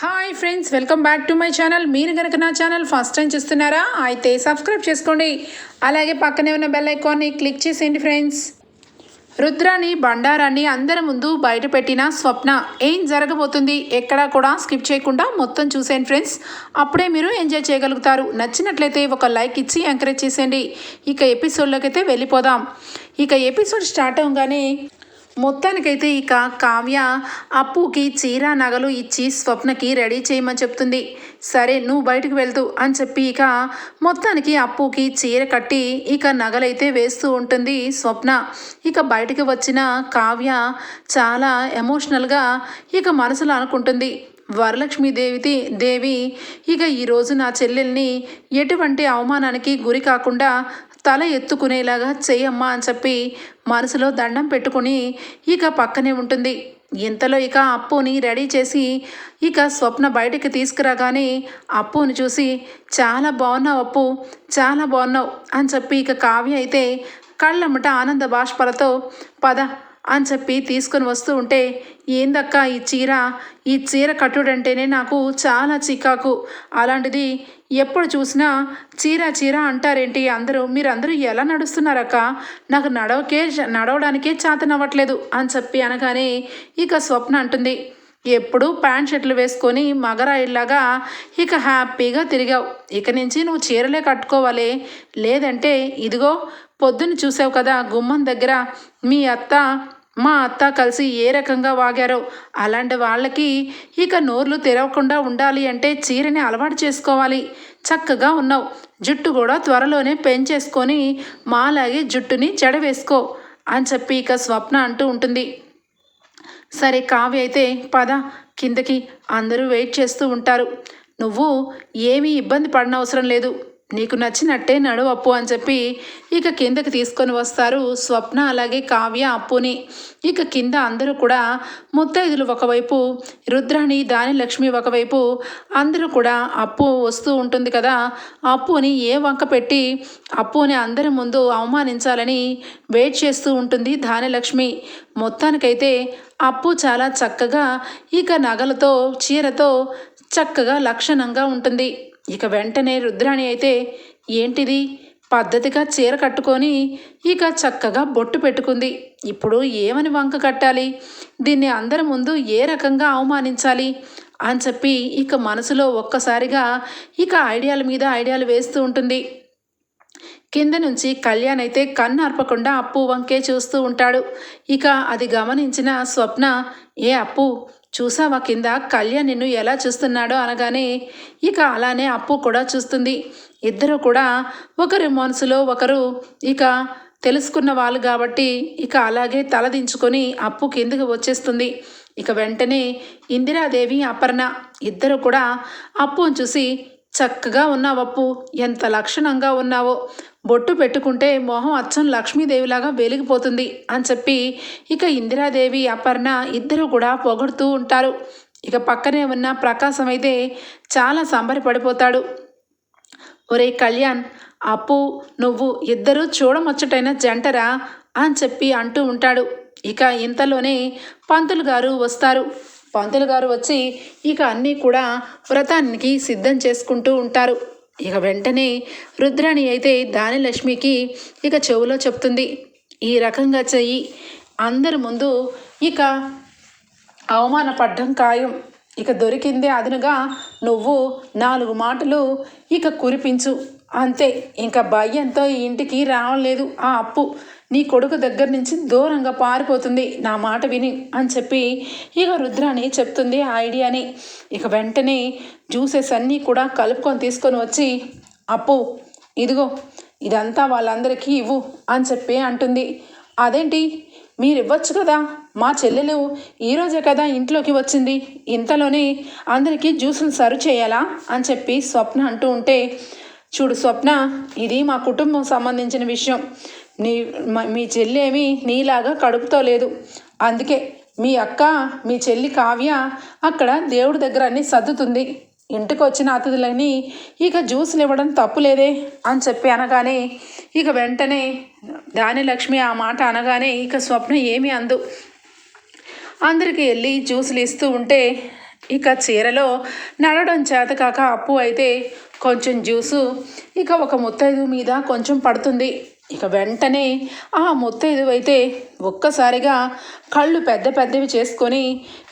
Hi friends welcome back to my channel మీరు కనుక నా ఛానల్ ఫస్ట్ టైం చూస్తున్నారా అయితే సబ్స్క్రైబ్ చేసుకోండి. అలాగే పక్కనే ఉన్న బెల్ ఐకాన్ని క్లిక్ చేసేయండి ఫ్రెండ్స్ రుద్రాని బండారాన్ని అందరి ముందు బయట పెట్టిన స్వప్న ఏం జరగబోతుంది ఎక్కడా కూడా స్కిప్ చేయకుండా మొత్తం చూసేయండి ఫ్రెండ్స్ అప్పుడే మీరు ఎంజాయ్ చేయగలుగుతారు. నచ్చినట్లయితే ఒక లైక్ ఇచ్చి ఎంకరేజ్ చేసేయండి. ఇక ఎపిసోడ్లోకి అయితే వెళ్ళిపోదాం. ఇక ఎపిసోడ్ స్టార్ట్ అవగానే మొత్తానికైతే ఇక కావ్య అప్పుకి చీర నగలు ఇచ్చి స్వప్నకి రెడీ చేయమని చెప్తుంది. సరే నువ్వు బయటకు వెళ్తూ అని చెప్పి ఇక మొత్తానికి అప్పుకి చీర కట్టి ఇక నగలైతే వేస్తూ ఉంటుంది స్వప్న. ఇక బయటకు వచ్చిన కావ్య చాలా ఎమోషనల్గా ఇక మనసులో అనుకుంటుంది. వరలక్ష్మీదేవి దేవి ఇక ఈరోజు నా చెల్లెల్ని ఎటువంటి అవమానానికి గురి కాకుండా తల ఎత్తుకునేలాగా చెయ్యమ్మా అని చెప్పి మనసులో దండం పెట్టుకుని ఇక పక్కనే ఉంటుంది. ఇంతలో ఇక అప్పుని రెడీ చేసి ఇక స్వప్న బయటికి తీసుకురాగానే అప్పుని చూసి చాలా బాగున్నావు అప్పు చాలా బాగున్నావు అని చెప్పి ఇక కావ్య అయితే కళ్ళమ్మట ఆనంద బాష్పలతో పద అని చెప్పి తీసుకొని వస్తూ ఉంటే ఏందక్క ఈ చీర? ఈ చీర కట్టుడంటేనే నాకు చాలా చికాకు. అలాంటిది ఎప్పుడు చూసినా చీర చీర అంటారేంటి? అందరూ మీరందరూ ఎలా నడుస్తున్నారక్క? నాకు నడవకే నడవడానికే చేతనవ్వట్లేదు అని చెప్పి అనగానే ఇక స్వప్న అంటుంది. ఎప్పుడు ప్యాంట్ షర్ట్లు వేసుకొని మగరాయిల్లాగా ఇక హ్యాపీగా తిరిగావు. ఇక నుంచి నువ్వు చీరలే కట్టుకోవాలి. లేదంటే ఇదిగో పొద్దున్న చూసావు కదా గుమ్మం దగ్గర మీ అత్త మా అత్త కలిసి ఏ రకంగా వాగారో అలాంటి వాళ్ళకి ఇక నోర్లు తెరవకుండా ఉండాలి అంటే చీరని అలవాటు చేసుకోవాలి. చక్కగా ఉన్నావు. జుట్టు కూడా త్వరలోనే పెంచేసుకొని మాలాగే జుట్టుని చెడవేసుకో అని చెప్పి ఇక స్వప్న అంటూ ఉంటుంది. సరే కావ్య అయితే పద కిందకి అందరూ వెయిట్ చేస్తూ ఉంటారు. నువ్వు ఏమీ ఇబ్బంది పడనవసరం లేదు. నీకు నచ్చినట్టే నడు అప్పు అని చెప్పి ఇక కిందకి తీసుకొని వస్తారు స్వప్న అలాగే కావ్య అప్పుని. ఇక కింద అందరూ కూడా ముత్తైదులు ఒకవైపు రుద్రాణి దాని లక్ష్మి ఒకవైపు అందరూ కూడా అప్పు వస్తూ ఉంటుంది కదా. అప్పుని ఏ వంక పెట్టి అప్పుని అందరి ముందు అవమానించాలని వెయిట్ చేస్తూ ఉంటుంది దానిలక్ష్మి. మొత్తానికైతే అప్పు చాలా చక్కగా ఇక నగలతో చీరతో చక్కగా లక్షణంగా ఉంటుంది. ఇక వెంటనే రుద్రాణి అయితే ఏంటిది? పద్ధతిగా చీర కట్టుకొని ఇక చక్కగా బొట్టు పెట్టుకుంది. ఇప్పుడు ఏమని వంక కట్టాలి? దీన్ని అందరి ముందు ఏ రకంగా అవమానించాలి? అని చెప్పి ఇక మనసులో ఒక్కసారిగా ఇక ఐడియాల మీద ఐడియాలు వేస్తూ ఉంటుంది. కింద నుంచి కళ్యాణ్ అయితే కన్ను అర్పకుండా అప్పు వంకే చూస్తూ ఉంటాడు. ఇక అది గమనించిన స్వప్న ఏ అప్పు? చూసావా కింద? కళ్యాణ్ నిన్ను ఎలా చూస్తున్నాడో అనగానే ఇక అలానే అప్పు కూడా చూస్తుంది. ఇద్దరు కూడా ఒకరి మనసులో ఒకరు ఇక తెలుసుకున్న వాళ్ళు కాబట్టి ఇక అలాగే తలదించుకొని అప్పు కిందకి వచ్చేస్తుంది. ఇక వెంటనే ఇందిరాదేవి అపర్ణ ఇద్దరు కూడా అప్పును చూసి చక్కగా ఉన్నావప్పు. ఎంత లక్షణంగా ఉన్నావో. బొట్టు పెట్టుకుంటే మొహం అచ్చం లక్ష్మీదేవిలాగా వెలిగిపోతుంది అని చెప్పి ఇక ఇందిరాదేవి అపర్ణ ఇద్దరు కూడా పొగడుతూ ఉంటారు. ఇక పక్కనే ఉన్న ప్రకాశం అయితే చాలా సంబరపడిపోతాడు. ఒరే కళ్యాణ్ అప్పు నువ్వు ఇద్దరూ చూడముచ్చటైన జంటరా? అని చెప్పి అంటూ ఉంటాడు. ఇక ఇంతలోనే పంతులు గారు వస్తారు. పంతులు గారు వచ్చి ఇక అన్నీ కూడా వ్రతానికి సిద్ధం చేసుకుంటూ ఉంటారు. ఇక వెంటనే రుద్రాణి అయితే దాని లక్ష్మికి ఇక చెవులో చెప్తుంది ఈ రకంగా చెయ్యి. అందరి ముందు ఇక అవమానపడ్డం ఖాయం. ఇక దొరికిందే అదనుగా నువ్వు నాలుగు మాటలు ఇక కురిపించు. అంతే ఇంకా భయంతో ఈ ఇంటికి రావలేదు ఆ అప్పు. నీ కొడుకు దగ్గర నుంచి దూరంగా పారిపోతుంది. నా మాట విని అని చెప్పి ఇక రుద్రాని చెప్తుంది ఆ ఐడియాని. ఇక వెంటనే జ్యూసెస్ అన్నీ కూడా కలుపుకొని తీసుకొని వచ్చి అప్పు ఇదిగో ఇదంతా వాళ్ళందరికీ ఇవ్వు అని చెప్పి అంటుంది. అదేంటి? మీరు ఇవ్వచ్చు కదా? మా చెల్లెలు ఈరోజే కదా ఇంట్లోకి వచ్చింది. ఇంతలోనే అందరికీ జ్యూసులు సర్వ్ చేయాలా? అని చెప్పి స్వప్న అంటూ ఉంటే చూడు స్వప్న ఇది మా కుటుంబం సంబంధించిన విషయం. నీ మీ చెల్లి ఏమి నీలాగా కడుపుతో లేదు. అందుకే మీ అక్క మీ చెల్లి కావ్య అక్కడ దేవుడి దగ్గర అన్ని సర్దుతుంది. ఇంటికి వచ్చిన అతిథులని ఇక జ్యూసులు ఇవ్వడం తప్పులేదే అని చెప్పి అనగానే ఇక వెంటనే దాని లక్ష్మి ఆ మాట అనగానే ఇక స్వప్న ఏమీ అందు. అందరికీ వెళ్ళి జ్యూసులు ఇస్తూ ఉంటే ఇక చీరలో నడవడం చేత కాక అప్పు అయితే కొంచెం జ్యూసు ఇక ఒక ముత్తైదు మీద కొంచెం పడుతుంది. ఇక వెంటనే ఆ ముత్తైదు అయితే ఒక్కసారిగా కళ్ళు పెద్ద పెద్దవి చేసుకొని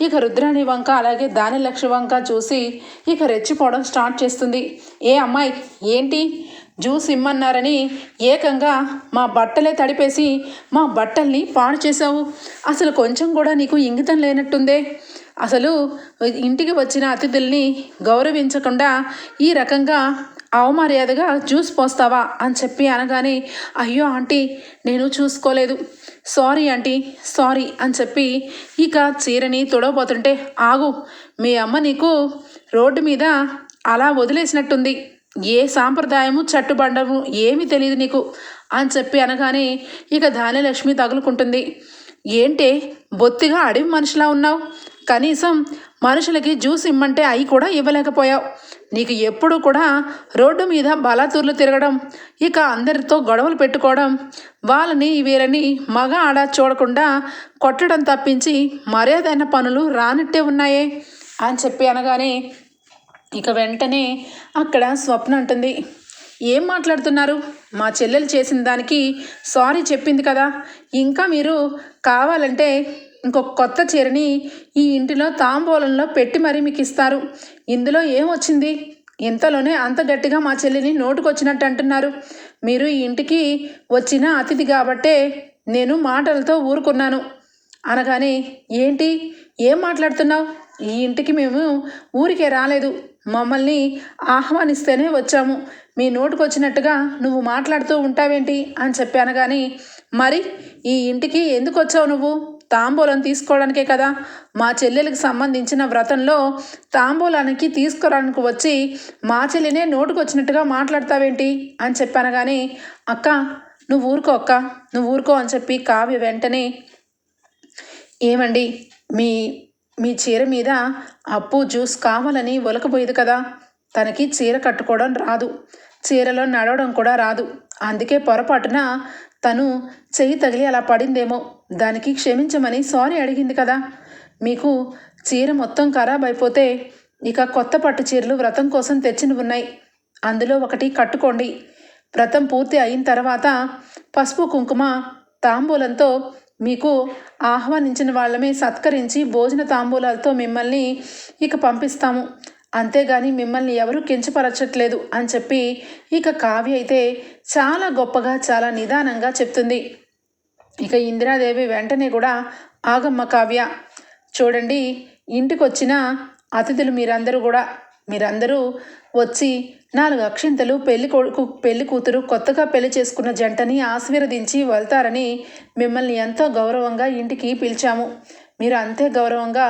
ఇక రుద్రాణి వంక అలాగే దాని లక్ష వంక చూసి ఇక రెచ్చిపోవడం స్టార్ట్ చేస్తుంది. ఏ అమ్మాయి ఏంటి? జ్యూస్ ఇమ్మన్నారని ఏకంగా మా బట్టలే తడిపేసి మా బట్టల్ని పాడు చేశావు. అసలు కొంచెం కూడా నీకు ఇంగితం లేనట్టుందే. అసలు ఇంటికి వచ్చిన అతిథుల్ని గౌరవించకుండా ఈ రకంగా అవమర్యాదగా జ్యూస్ పోస్తావా అని చెప్పి అనగానే అయ్యో ఆంటీ నేను చూసుకోలేదు. సారీ ఆంటీ సారీ అని చెప్పి ఇక చీరని తొడవబోతుంటే ఆగు మీ అమ్మ నీకు రోడ్డు మీద అలా వదిలేసినట్టుంది. ఏ సాంప్రదాయము చట్టుబండము ఏమీ తెలియదు నీకు అని చెప్పి అనగానే ఇక ధాన్యలక్ష్మి తగులుకుంటుంది. ఏంటే బొత్తిగా అడవి మనిషిలా ఉన్నావు? కనీసం మనుషులకి జ్యూస్ ఇమ్మంటే అవి కూడా ఇవ్వలేకపోయావు. నీకు ఎప్పుడు కూడా రోడ్డు మీద బలాతూర్లు తిరగడం ఇక అందరితో గొడవలు పెట్టుకోవడం వాళ్ళని వీరని మగ ఆడ చూడకుండా కొట్టడం తప్పించి మరేదైన పనులు రానట్టే ఉన్నాయే అని చెప్పి అనగానే ఇక వెంటనే అక్కడ స్వప్న అంటుంది. ఏం మాట్లాడుతున్నారు? మా చెల్లెలు చేసిన దానికి సారీ చెప్పింది కదా. ఇంకా మీరు కావాలంటే ఇంకొక కొత్త చీరని ఈ ఇంటిలో తాంబూలంలో పెట్టి మరీ మీకు ఇస్తారు. ఇందులో ఏమొచ్చింది? ఇంతలోనే అంత గట్టిగా మా చెల్లిని నోటుకొచ్చినట్టు అంటున్నారు. మీరు ఈ ఇంటికి వచ్చిన అతిథి కాబట్టే నేను మాటలతో ఊరుకున్నాను. అనగానే ఏంటి? ఏం మాట్లాడుతున్నావు? ఈ ఇంటికి మేము ఊరికే రాలేదు. మమ్మల్ని ఆహ్వానిస్తేనే వచ్చాము. మీ నోటుకొచ్చినట్టుగా నువ్వు మాట్లాడుతూ ఉంటావేంటి? అని చెప్పి అనగాని మరి ఈ ఇంటికి ఎందుకు వచ్చావు నువ్వు? తాంబూలం తీసుకోవడానికే కదా? మా చెల్లెలకు సంబంధించిన వ్రతంలో తాంబూలానికి తీసుకురానికి వచ్చి మా చెల్లినే నోటుకొచ్చినట్టుగా మాట్లాడతావేంటి? అని చెప్పాను కానీ అక్క నువ్వు ఊరుకో అక్క నువ్వు ఊరుకో అని చెప్పి కావ్య వెంటనే ఏమండి మీ మీ చీర మీద అప్పు జ్యూస్ కావాలని ఒలకపోయేది కదా? తనకి చీర కట్టుకోవడం రాదు. చీరలో నడవడం కూడా రాదు. అందుకే పొరపాటున తను చెయ్యి తగిలి అలా పడిందేమో. దానికి క్షమించమని సారీ అడిగింది కదా. మీకు చీర మొత్తం ఖరాబ్ అయిపోతే ఇక కొత్త పట్టు చీరలు వ్రతం కోసం తెచ్చినవి ఉన్నాయి. అందులో ఒకటి కట్టుకోండి. వ్రతం పూర్తి అయిన తర్వాత పసుపు కుంకుమ తాంబూలంతో మీకు ఆహ్వానించిన వాళ్ళమే సత్కరించి భోజన తాంబూలాలతో మిమ్మల్ని ఇక పంపిస్తాము. అంతేగాని మిమ్మల్ని ఎవరు కించపరచట్లేదు అని చెప్పి ఇక కావ్య అయితే చాలా గొప్పగా చాలా నిదానంగా చెప్తుంది. ఇక ఇందిరాదేవి వెంటనే కూడా ఆగమ్మ కావ్య. చూడండి ఇంటికి వచ్చిన అతిథులు మీరందరూ కూడా. మీరందరూ వచ్చి నాలుగు అక్షింతలు పెళ్ళి కొడుకు పెళ్ళి కూతురు కొత్తగా పెళ్ళి చేసుకున్న జంటని ఆశీర్వదించి వెళ్తారని మిమ్మల్ని ఎంతో గౌరవంగా ఇంటికి పిలిచాము. మీరు అంతే గౌరవంగా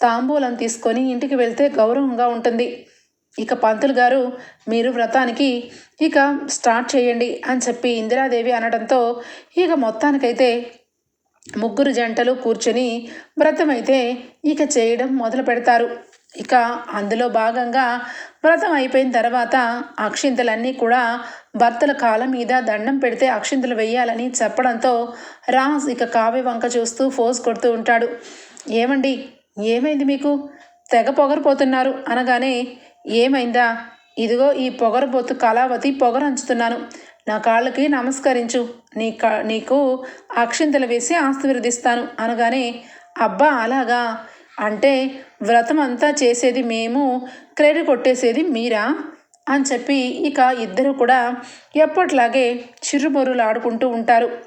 తాంబూలం తీసుకొని ఇంటికి వెళ్తే గౌరవంగా ఉంటుంది. ఇక పంతులు గారు మీరు వ్రతానికి ఇక స్టార్ట్ చేయండి అని చెప్పి ఇందిరాదేవి అనడంతో ఇక మొత్తానికైతే ముగ్గురు జంటలు కూర్చొని వ్రతం అయితే ఇక చేయడం మొదలు పెడతారు. ఇక అందులో భాగంగా వ్రతం అయిపోయిన తర్వాత అక్షింతలన్నీ కూడా భర్తల కాలం మీద దండం పెడితే అక్షింతలు వెయ్యాలని చెప్పడంతో రాజ్ ఇక కావ్య వంక చూస్తూ ఫోజ్ కొడుతూ ఉంటాడు. ఏమండి ఏమైంది మీకు? తెగ పొగరపోతున్నారు అనగానే ఏమైందా? ఇదిగో ఈ పొగరబోతు కళావతి పొగరంచుతున్నాను. నా కాళ్ళకి నమస్కరించు. నీ కా నీకు అక్షింతలు వేసి ఆశీర్వదిస్తాను అనగానే అబ్బా అలాగా? అంటే వ్రతం అంతా చేసేది మేము క్రెడిట్ కొట్టేసేది మీరా? అని చెప్పి ఇక ఇద్దరు కూడా ఎప్పట్లాగే చిరుబొరులు ఆడుకుంటూ ఉంటారు.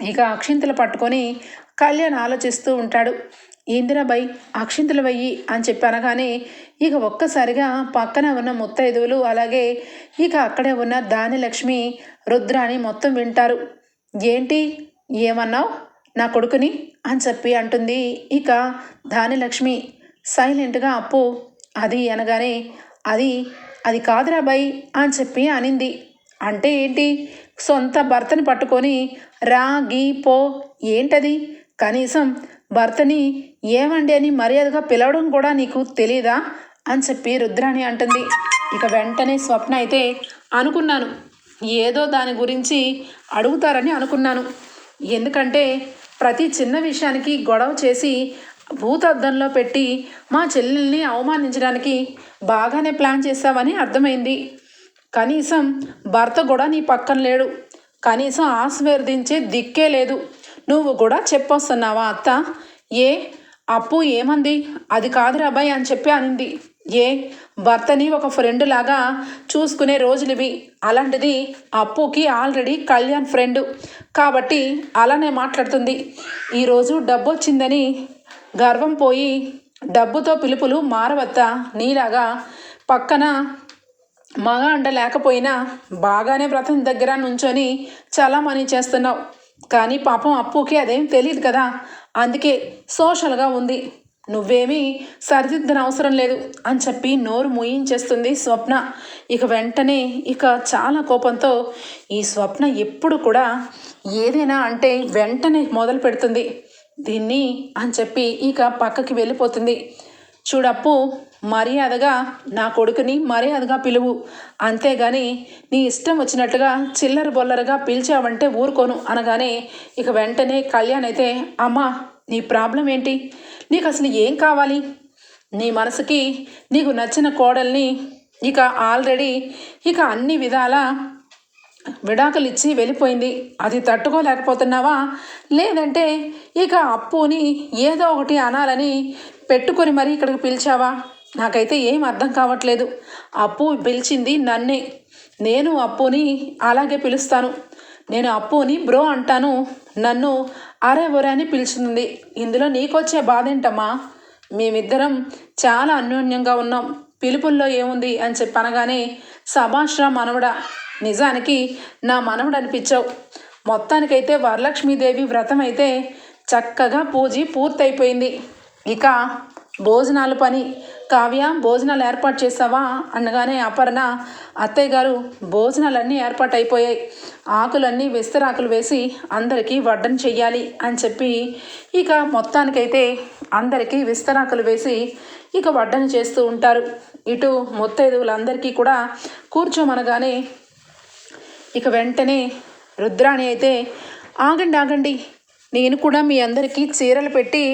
ఇక అక్షింతలు పట్టుకొని కళ్యాణ్ ఆలోచిస్తూ ఉంటాడు. ఇందిరాబాయ్ అక్షింతలు వెయ్యి అని చెప్పి అనగానే ఇక ఒక్కసారిగా పక్కన ఉన్న ముత్తైదువులు అలాగే ఇక అక్కడే ఉన్న దానిలక్ష్మి రుద్రాని మొత్తం వింటారు. ఏంటి? ఏమన్నావు? నా కొడుకుని? అని చెప్పి అంటుంది ఇక దానిలక్ష్మి సైలెంట్గా అప్పు. అది అనగానే అది అది కాదురా బై అని చెప్పి అనింది. అంటే ఏంటి? సొంత భర్తని పట్టుకొని రా గీ పో. ఏంటది? కనీసం భర్తని ఏమండి అని మర్యాదగా పిలవడం కూడా నీకు తెలీదా అని చెప్పి రుద్రాణి అంటుంది. ఇక వెంటనే స్వప్న అయితే అనుకున్నాను. ఏదో దాని గురించి అడుగుతారని అనుకున్నాను. ఎందుకంటే ప్రతి చిన్న విషయానికి గొడవ చేసి భూతద్దంలో పెట్టి మా చెల్లెల్ని అవమానించడానికి బాగానే ప్లాన్ చేశావని అర్థమైంది. కనీసం భర్త కూడా నీ పక్కన లేడు. కనీసం ఆశీర్వదించే దిక్కే లేదు. నువ్వు కూడా చెప్పొస్తున్నావా అత్త? ఏ? అప్పు ఏమంది? అది కాదురా అబ్బాయి అని చెప్పి అనింది. ఏ? భర్తని ఒక ఫ్రెండ్ లాగా చూసుకునే రోజులువి. అలాంటిది అప్పుకి ఆల్రెడీ కళ్యాణ్ ఫ్రెండ్ కాబట్టి అలానే మాట్లాడుతుంది. ఈరోజు డబ్బు వచ్చిందని గర్వం పోయి డబ్బుతో పిలుపులు మారవత్త? నీలాగా పక్కన మగ అండ లేకపోయినా బాగానే వ్రతం దగ్గర నుంచొని చలామణి చేస్తున్నావు. కానీ పాపం అప్పుకి అదేం తెలియదు కదా. అందుకే సోషల్గా ఉంది. నువ్వేమీ సరిదిద్దని అవసరం లేదు అని చెప్పి నోరు మూయించేస్తుంది స్వప్న. ఇక వెంటనే ఇక చాలా కోపంతో ఈ స్వప్న ఎప్పుడు కూడా ఏదైనా అంటే వెంటనే మొదలు పెడుతుంది. దీన్ని అని చెప్పి ఇక పక్కకి వెళ్ళిపోతుంది. చూడప్పు మర్యాదగా నా కొడుకుని మర్యాదగా పిలువు. అంతేగాని నీ ఇష్టం వచ్చినట్టుగా చిల్లర బొల్లరగా పిలిచావంటే ఊరుకోను అనగానే ఇక వెంటనే కళ్యాణ్ అయితే అమ్మా నీ ప్రాబ్లం ఏంటి? నీకు అసలు ఏం కావాలి? నీ మనసుకి నీకు నచ్చిన కోడల్ని ఇక ఆల్రెడీ ఇక అన్ని విధాల విడాకులు ఇచ్చి వెళ్ళిపోయింది. అది తట్టుకోలేకపోతున్నావా? లేదంటే ఇక అప్పుని ఏదో ఒకటి అనాలని పెట్టుకొని మరీ ఇక్కడికి పిలిచావా? నాకైతే ఏం అర్థం కావట్లేదు. అప్పు పిలిచింది నన్నే. నేను అప్పుని అలాగే పిలుస్తాను. నేను అప్పుని బ్రో అంటాను. నన్ను అరే ఒరే అని పిలిచింది. ఇందులో నీకొచ్చే బాధ ఏంటమ్మా మేమిద్దరం చాలా అన్యోన్యంగా ఉన్నాం. పిలుపుల్లో ఏముంది అని చెప్పి అనగానే సభాష్రా మనవడా నిజానికి నా మనవడు అనిపించావు మొత్తానికైతే వరలక్ష్మీదేవి వ్రతం అయితే చక్కగా పూజ పూర్తయిపోయింది. ఇక భోజనాల పని. కావ్య భోజనాలు ఏర్పాటు చేసావా? అనగానే అపర్ణ అత్తయ్య గారు భోజనాలన్నీ ఏర్పాటు అయిపోయాయి ఆకులన్నీ విస్తరాకులు వేసి అందరికీ వడ్డన చెయ్యాలి అని చెప్పి ఇక మొత్తానికైతే అందరికీ విస్తరాకులు వేసి ఇక వడ్డన చేస్తూ ఉంటారు. ఇటు ముత్తైదువులందరికీ కూడా కూర్చోమనగానే ఇక వెంటనే రుద్రాణి అయితే ఆగండి ఆగండి. నేను కూడా మీ అందరికీ చీరలు పెట్టి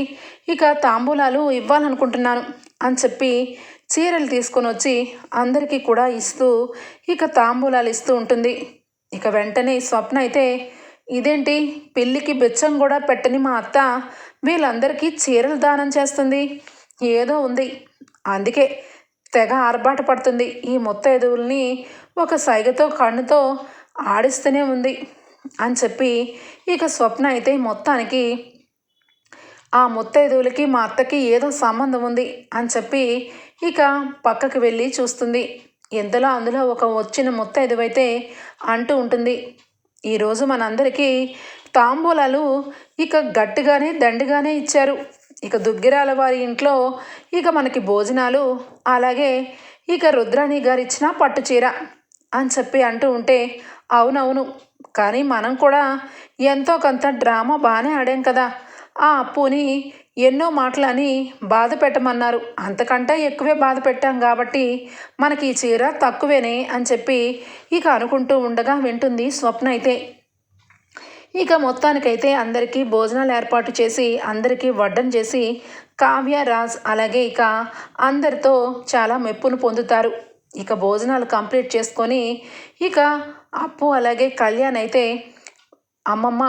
ఇక తాంబూలాలు ఇవ్వాలనుకుంటున్నాను అని చెప్పి చీరలు తీసుకొని వచ్చి అందరికీ కూడా ఇస్తూ ఇక తాంబూలాలు ఇస్తూ ఉంటుంది. ఇక వెంటనే స్వప్న అయితే ఇదేంటి? పెళ్ళికి బెచ్చం కూడా పెట్టని మా అత్త వీళ్ళందరికీ చీరలు దానం చేస్తుంది. ఏదో ఉంది. అందుకే తెగ ఆర్భాట పడుతుంది. ఈ ముత్తైదువుల్ని ఒక సైగతో కన్నుతో ఆడిస్తూనే ఉంది అని చెప్పి ఇక స్వప్న అయితే మొత్తానికి ఆ ముత్తైదువులకి మా అత్తకి ఏదో సంబంధం ఉంది అని చెప్పి ఇక పక్కకి వెళ్ళి చూస్తుంది. ఎంతలో అందులో ఒక వచ్చిన ముత్తైదువైతే అంటూ ఉంటుంది. ఈరోజు మనందరికీ తాంబూలాలు ఇక గట్టిగానే దండిగానే ఇచ్చారు. ఇక దుగ్గిరాల వారి ఇంట్లో ఇక మనకి భోజనాలు అలాగే ఇక రుద్రాణి గారు ఇచ్చిన పట్టు చీర అని చెప్పి అంటూ ఉంటే అవునవును కానీ మనం కూడా ఎంతో కొంత డ్రామా బాగానే ఆడాం కదా. ఆ అప్పుని ఎన్నో మాటలని బాధ పెట్టమన్నారు. అంతకంటే ఎక్కువే బాధ పెట్టాం కాబట్టి మనకి ఈ చీర తక్కువేనే అని చెప్పి ఇక అనుకుంటూ ఉండగా వింటుంది స్వప్న అయితే. ఇక మొత్తానికైతే అందరికీ భోజనాలు ఏర్పాటు చేసి అందరికీ వడ్డం చేసి కావ్య రాజ్ అలాగే ఇక అందరితో చాలా మెప్పును పొందుతారు. ఇక భోజనాలు కంప్లీట్ చేసుకొని ఇక అప్పు అలాగే కళ్యాణ్ అయితే అమ్మమ్మ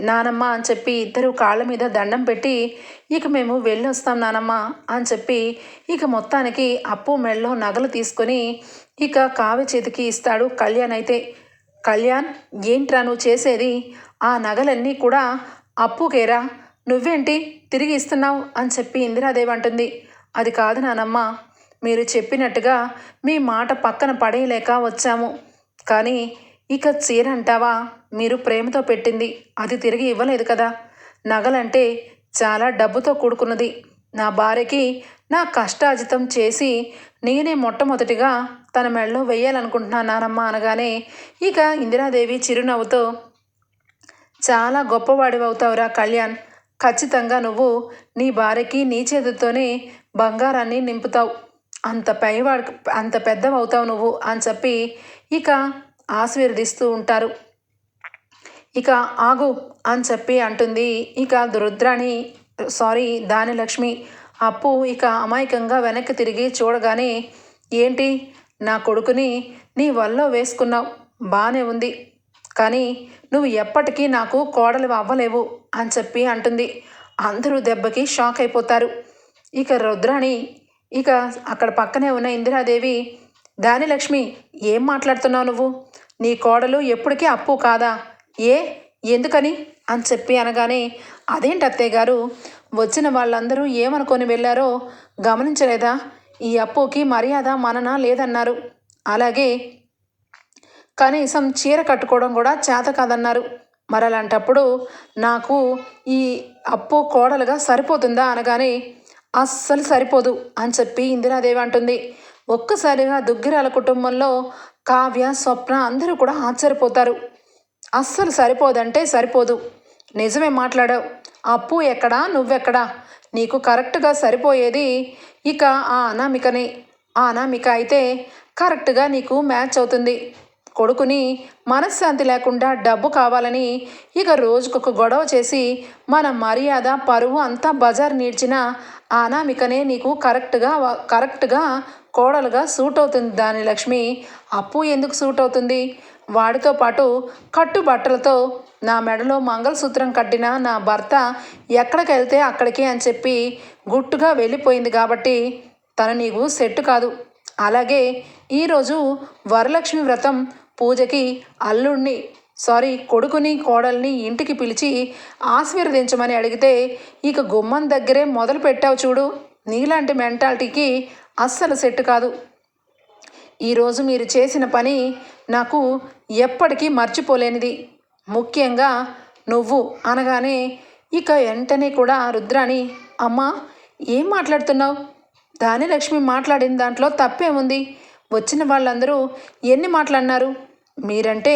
నానమ్మ అని చెప్పి ఇద్దరు కాళ్ళ మీద దండం పెట్టి ఇక మేము వెళ్ళొస్తాం నానమ్మ అని చెప్పి ఇక మొత్తానికి అప్పు మెళ్ళలో నగలు తీసుకొని ఇక కావ్య చేతికి ఇస్తాడు కళ్యాణ్ అయితే. కళ్యాణ్ ఏంట్రా నువ్వు చేసేది? ఆ నగలన్నీ కూడా అప్పుకేరా? నువ్వేంటి తిరిగి ఇస్తున్నావు? అని చెప్పి ఇందిరాదేవి అంటుంది. అది కాదు నానమ్మ మీరు చెప్పినట్టుగా మీ మాట పక్కన పడేయలేక వచ్చాము. కానీ ఇక చీర అంటావా? మీరు ప్రేమతో పెట్టింది అది తిరిగి ఇవ్వలేదు కదా. నగలంటే చాలా డబ్బుతో కూడుకున్నది. నా భార్యకి నా కష్టాజితం చేసి నేనే మొట్టమొదటిగా తన మెడలో వేయాలనుకుంటున్నా నానమ్మ అనగానే ఇక ఇందిరాదేవి చిరునవ్వుతో చాలా గొప్పవాడివి అవుతావురా కళ్యాణ్. ఖచ్చితంగా నువ్వు నీ భార్యకి నీ చేతితోనే బంగారాన్ని నింపుతావు. అంత పైవాడు అంత పెద్దవవుతావు నువ్వు అని చెప్పి ఇక ఆశీర్వదిస్తూ ఉంటారు. ఇక ఆగు అని చెప్పి అంటుంది. ఇక రుద్రాణి సారీ దానిలక్ష్మి అప్పు ఇక అమాయకంగా వెనక్కి తిరిగి చూడగానే ఏంటి నా కొడుకుని నీ వల్ల వేసుకున్నావు? బాగానే ఉంది. కానీ నువ్వు ఎప్పటికీ నాకు కోడలు అవ్వలేవు అని చెప్పి అంటుంది. అందరూ దెబ్బకి షాక్ అయిపోతారు. ఇక రుద్రాణి ఇక అక్కడ పక్కనే ఉన్న ఇందిరాదేవి దానిలక్ష్మి ఏం మాట్లాడుతున్నావు నువ్వు? నీ కోడలు ఎప్పటికీ అప్పు కాదా? ఏ? ఎందుకని? అని చెప్పి అనగానే అదేంటి అత్తయ్య గారు? వచ్చిన వాళ్ళందరూ ఏమనుకొని వెళ్ళారో గమనించలేదా? ఈ అప్పుకి మర్యాద మనన లేదన్నారు. అలాగే కనీసం చీర కట్టుకోవడం కూడా చేత కాదన్నారు. మరి అలాంటప్పుడు నాకు ఈ అప్పు కోడలుగా సరిపోతుందా అనగానే అస్సలు సరిపోదు అని చెప్పి ఇందిరాదేవి అంటుంది. ఒక్కసారిగా దుగ్గిరాల కుటుంబంలో కావ్య స్వప్న అందరూ కూడా ఆశ్చర్యపోతారు. అస్సలు సరిపోదంటే సరిపోదు. నిజమే మాట్లాడావు. అప్పు ఎక్కడా నువ్వెక్కడా? నీకు కరెక్ట్గా సరిపోయేది ఇక ఆ అనామికని. ఆ అనామిక అయితే కరెక్ట్గా నీకు మ్యాచ్ అవుతుంది. కొడుకుని మనశ్శాంతి లేకుండా డబ్బు కావాలని ఇక రోజుకొక గొడవ చేసి మన మర్యాద పరువు అంతా బజార్ నీడ్చిన ఆ అనామికనే నీకు కరెక్ట్గా కరెక్ట్గా కోడలుగా సూట్ అవుతుంది దాని లక్ష్మి అప్పు ఎందుకు సూట్ అవుతుంది వాడితో పాటు కట్టుబట్టలతో నా మెడలో మంగళసూత్రం కట్టిన నా భర్త ఎక్కడికి వెళ్తే అక్కడికి అని చెప్పి గుట్టుగా వెళ్ళిపోయింది కాబట్టి తను నీకు సెట్ కాదు. అలాగే ఈరోజు వరలక్ష్మి వ్రతం పూజకి అల్లుడిని సారీ కొడుకుని కోడల్ని ఇంటికి పిలిచి ఆశీర్వదించమని అడిగితే ఇక గుమ్మం దగ్గరే మొదలు పెట్టావు చూడు. నీలాంటి మెంటాలిటీకి అస్సలు సెట్ కాదు. ఈరోజు మీరు చేసిన పని నాకు ఎప్పటికీ మర్చిపోలేనిది. ముఖ్యంగా నువ్వు అనగానే ఇక వెంటనే కూడా రుద్రాణి అమ్మా ఏం మాట్లాడుతున్నావు? ధానిలక్ష్మి మాట్లాడిన దాంట్లో తప్పేముంది? వచ్చిన వాళ్ళందరూ ఎన్ని మాట్లాడినారు మీరంటే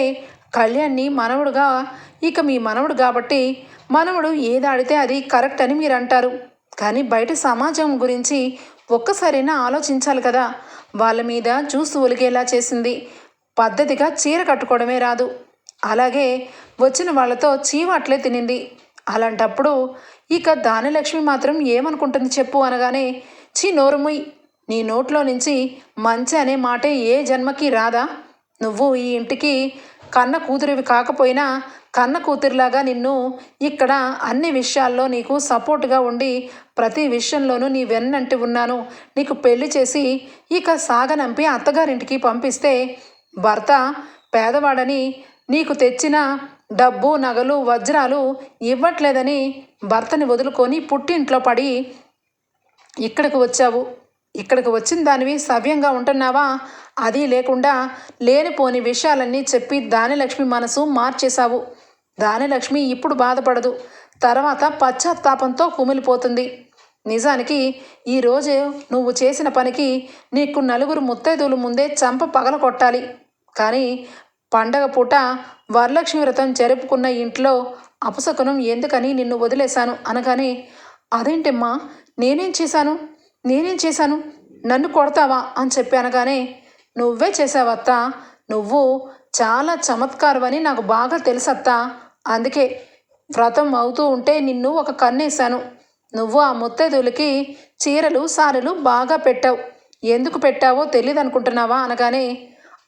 కళ్యాణ్ని మనవడుగా ఇక మీ మనవడు కాబట్టి మనవడు ఏదాడితే అది కరెక్ట్ అని మీరు అంటారు కానీ బయట సమాజం గురించి ఒక్కసారైనా ఆలోచించాలి కదా. వాళ్ళ మీద చూస్తూ ఒలిగేలా చేసింది. పద్ధతిగా చీర కట్టుకోవడమే రాదు. అలాగే వచ్చిన వాళ్ళతో చీవాట్లే తినింది. అలాంటప్పుడు ఇక దానిలక్ష్మి మాత్రం ఏమనుకుంటుంది చెప్పు అనగానే చీ నోరుముయ్ నీ నోట్లో నుంచి మంచి అనే మాటే ఏ జన్మకి రాదా? నువ్వు ఈ ఇంటికి కన్న కూతురివి కాకపోయినా కన్న కూతురిలాగా నిన్ను ఇక్కడ అన్ని విషయాల్లో నీకు సపోర్ట్గా ఉండి ప్రతి విషయంలోనూ నీ వెన్నంటి ఉన్నాను. నీకు పెళ్ళి చేసి ఇక సాగనంపి అత్తగారింటికి పంపిస్తే భర్త పేదవాడని నీకు తెచ్చిన డబ్బు నగలు వజ్రాలు ఇవ్వట్లేదని భర్తని వదులుకొని పుట్టింట్లో పడి ఇక్కడికి వచ్చావు. ఇక్కడికి వచ్చిన దానివి సవ్యంగా ఉంటున్నావా? అది లేకుండా లేనిపోని విషయాలన్నీ చెప్పి దానిలక్ష్మి మనసు మార్చేశావు. దానిలక్ష్మి ఇప్పుడు బాధపడదు. తర్వాత పశ్చాత్తాపంతో కుమిలిపోతుంది. నిజానికి ఈరోజు నువ్వు చేసిన పనికి నీకు నలుగురు ముత్తైదువులు ముందే చంప పగల కొట్టాలి కానీ పండగ పూట వరలక్ష్మి వ్రతం జరుపుకున్న ఇంట్లో అపశకునం ఎందుకని నిన్ను వదిలేశాను అనగానే అదేంటమ్మా? నేనేం చేశాను? నేనేం చేశాను? నన్ను కొడతావా? అని చెప్పి అనగానే నువ్వే చేసావత్త నువ్వు చాలా చమత్కారమని నాకు బాగా తెలుసత్తా? అందుకే వ్రతం అవుతూ ఉంటే నిన్ను ఒక కన్నేశాను. నువ్వు ఆ ముత్తైదులకి చీరలు సారెలు బాగా పెట్టావు. ఎందుకు పెట్టావో తెలియదు అనుకుంటున్నావా అనగానే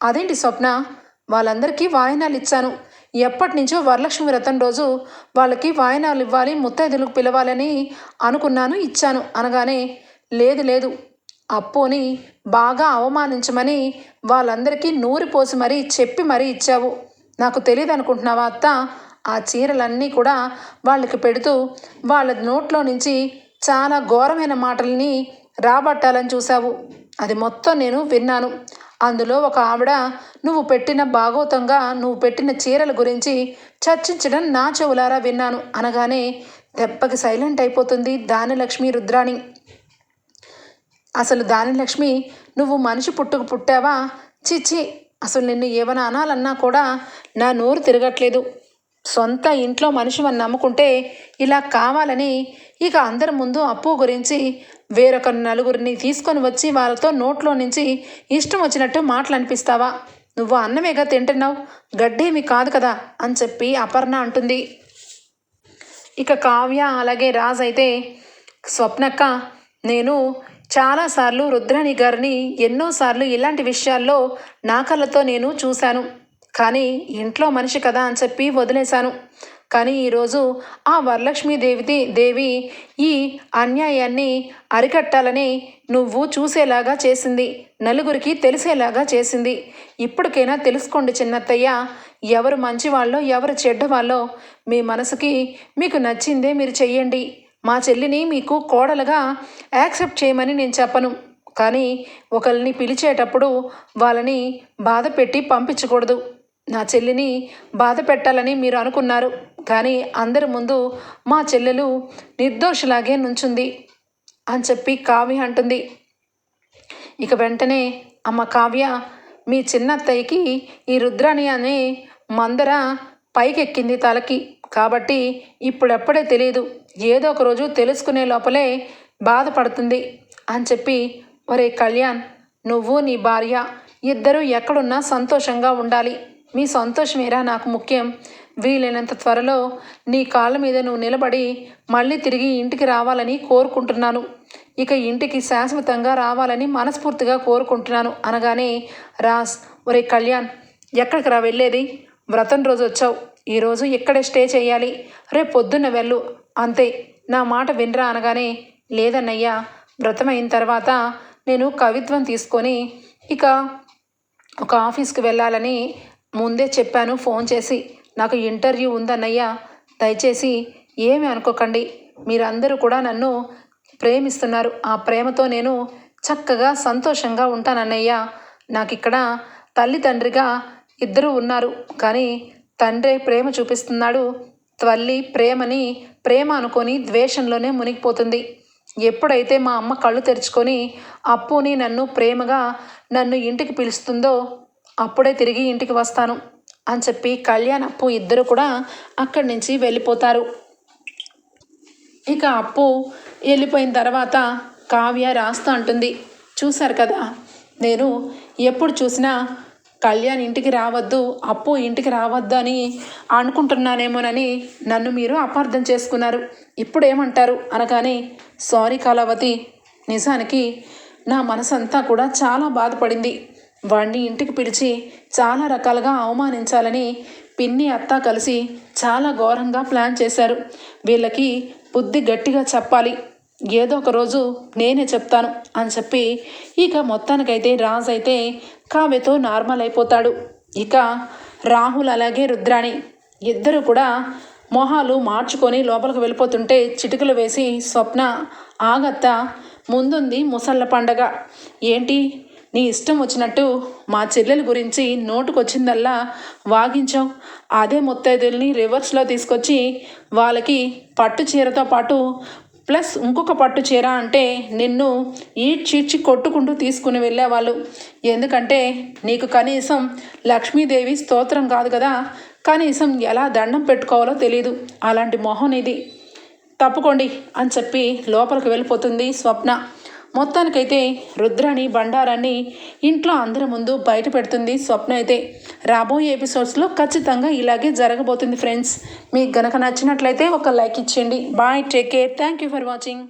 అదేంటి స్వప్న? వాళ్ళందరికీ వాయినాలు ఇచ్చాను. ఎప్పటి నుంచో వరలక్ష్మి వ్రతం రోజు వాళ్ళకి వాయినాలు ఇవ్వాలి ముత్తైదులకు పిలవాలని అనుకున్నాను ఇచ్చాను. అనగానే లేదు లేదు. అప్పుని బాగా అవమానించమని వాళ్ళందరికీ నూరి పోసి మరీ చెప్పి మరీ ఇచ్చావు. నాకు తెలియదు అనుకుంటున్నావా అత్త? ఆ చీరలన్నీ కూడా వాళ్ళకి పెడుతూ వాళ్ళ నోట్లో నుంచి చాలా ఘోరమైన మాటల్ని రాబట్టాలని చూశావు. అది మొత్తం నేను విన్నాను. అందులో ఒక ఆవిడ నువ్వు పెట్టిన భాగవతంగా నువ్వు పెట్టిన చీరల గురించి చర్చించడం నా చెవులారా విన్నాను. అనగానే దెబ్బకి సైలెంట్ అయిపోతుంది దానిలక్ష్మి రుద్రాణి. అసలు దానిలక్ష్మి నువ్వు మనిషి పుట్టుకు పుట్టావా? చిచ్చి అసలు నిన్ను ఏమైనా అనాలన్నా కూడా నా నోరు తిరగట్లేదు. సొంత ఇంట్లో మనిషివని నమ్ముకుంటే ఇలా కావాలని ఇక అందరి ముందు అప్పు గురించి వేరొక నలుగురిని తీసుకొని వచ్చి వాళ్ళతో నోట్లో నుంచి ఇష్టం వచ్చినట్టు మాటలు అనిపిస్తావా నువ్వు అన్నమేగా తింటున్నావు? గడ్డేమి కాదు కదా అని చెప్పి అపర్ణ అంటుంది. ఇక కావ్య అలాగే రాజ్ అయితే స్వప్నక్క నేను చాలాసార్లు రుద్రాణి గారిని ఎన్నోసార్లు ఇలాంటి విషయాల్లో నా కళ్ళతో నేను చూశాను. కానీ ఇంట్లో మనిషి కదా అని చెప్పి వదిలేశాను. కానీ ఈరోజు ఆ వరలక్ష్మి దేవి దేవి ఈ అన్యాయాన్ని అరికట్టాలని నువ్వు చూసేలాగా చేసింది నలుగురికి తెలిసేలాగా చేసింది. ఇప్పటికైనా తెలుసుకోండి చిన్నత్తయ్య ఎవరు మంచివాళ్ళో ఎవరు చెడ్డవాళ్ళో మీ మనసుకి మీకు నచ్చిందే మీరు చెయ్యండి. మా చెల్లిని మీకు కోడలుగా యాక్సెప్ట్ చేయమని నేను చెప్పను. కానీ ఒకరిని పిలిచేటప్పుడు వాళ్ళని బాధ పెట్టి పంపించకూడదు. నా చెల్లిని బాధ పెట్టాలని మీరు అనుకున్నారు కానీ అందరి ముందు మా చెల్లెలు నిర్దోషులాగే నుంచుంది అని చెప్పి కావ్య అంటుంది. ఇక వెంటనే అమ్మ కావ్య మీ చిన్నత్తయ్యకి ఈ రుద్రాణి అనే మందర పైకెక్కింది తలకి. కాబట్టి ఇప్పుడెప్పుడే తెలియదు ఏదో ఒక రోజు తెలుసుకునే లోపలే బాధపడుతుంది అని చెప్పి ఒరే కళ్యాణ్ నువ్వు నీ భార్య ఇద్దరూ ఎక్కడున్నా సంతోషంగా ఉండాలి. మీ సంతోషమేరా నాకు ముఖ్యం. వీలైనంత త్వరలో నీ కాళ్ళ మీద నువ్వు నిలబడి మళ్ళీ తిరిగి ఇంటికి రావాలని కోరుకుంటున్నాను. ఇక ఇంటికి శాశ్వతంగా రావాలని మనస్ఫూర్తిగా కోరుకుంటున్నాను అనగానే రాస్ ఒరే కళ్యాణ్ ఎక్కడికి రా వెళ్ళేది? వ్రతం రోజు వచ్చావు. ఈరోజు ఇక్కడే స్టే చేయాలి. రేపు పొద్దున్న వెళ్ళు. అంతే. నా మాట వినరా అనగానే లేదన్నయ్యా. వ్రతం అయిన తర్వాత నేను కవిత్వం తీసుకొని ఇక ఒక ఆఫీస్కి వెళ్ళాలని ముందే చెప్పాను ఫోన్ చేసి నాకు ఇంటర్వ్యూ ఉందన్నయ్యా దయచేసి ఏమి అనుకోకండి. మీరందరూ కూడా నన్ను ప్రేమిస్తున్నారు. ఆ ప్రేమతో నేను చక్కగా సంతోషంగా ఉంటానన్నయ్యా. నాకు ఇక్కడ తల్లి తండ్రిగా ఇద్దరు ఉన్నారు. కానీ తండ్రి ప్రేమ చూపిస్తున్నాడు. తల్లి ప్రేమని ప్రేమ అనుకొని ద్వేషంలోనే మునిగిపోతుంది. ఎప్పుడైతే మా అమ్మ కళ్ళు తెరుచుకొని అప్పుని నన్ను ప్రేమగా నన్ను ఇంటికి పిలుస్తుందో అప్పుడే తిరిగి ఇంటికి వస్తాను అని చెప్పి కళ్యాణ్ అప్పు ఇద్దరు కూడా అక్కడి నుంచి వెళ్ళిపోతారు. ఇక అప్పు వెళ్ళిపోయిన తర్వాత కావ్య రాస్తూ అంటుంది. చూశారు కదా నేను ఎప్పుడు చూసినా కళ్యాణ్ ఇంటికి రావద్దు అప్పు ఇంటికి రావద్దు అని అనుకుంటున్నానేమోనని నన్ను మీరు అపార్థం చేసుకున్నారు. ఇప్పుడు ఏమంటారు అనగానే సారీ కళావతి నిజానికి నా మనసంతా కూడా చాలా బాధపడింది. వాడిని ఇంటికి పిలిచి చాలా రకాలుగా అవమానించాలని పిన్ని అత్త కలిసి చాలా ఘోరంగా ప్లాన్ చేశారు. వీళ్ళకి బుద్ధి గట్టిగా చెప్పాలి. ఏదో ఒక రోజు నేనే చెప్తాను అని చెప్పి ఇక మొత్తానికైతే రాజ్ అయితే కావ్యతో నార్మల్ అయిపోతాడు. ఇక రాహుల్ అలాగే రుద్రాణి ఇద్దరు కూడా మొహాలు మార్చుకొని లోపలికి వెళ్ళిపోతుంటే చిటికలు వేసి స్వప్న ఆగత్త ముందుంది ముసళ్ళ పండగ. ఏంటి? నీ ఇష్టం వచ్చినట్టు మా చెల్లెల గురించి నోటుకొచ్చిందల్లా వాగించావు. అదే ముత్తైదుల్ని రివర్స్లో తీసుకొచ్చి వాళ్ళకి పట్టు చీరతో పాటు ప్లస్ ఇంకొక పట్టు చీర అంటే నిన్ను ఈడ్ చీడ్చి కొట్టుకుంటూ తీసుకుని వెళ్ళేవాళ్ళు. ఎందుకంటే నీకు కనీసం లక్ష్మీదేవి స్తోత్రం కాదు కదా. కనీసం ఎలా దండం పెట్టుకోవాలో తెలియదు అలాంటి మొహం ఇది. తప్పుకోండి అని చెప్పి లోపలికి వెళ్ళిపోతుంది స్వప్న. మొత్తానికైతే రుద్రాని బండారాన్ని ఇంట్లో అందరి ముందు బయట పెడుతుంది స్వప్న అయితే. రాబోయే ఎపిసోడ్స్లో ఖచ్చితంగా ఇలాగే జరగబోతుంది ఫ్రెండ్స్. మీకు గనక నచ్చినట్లయితే ఒక లైక్ ఇచ్చేయండి. Bye take care. Thank you for watching.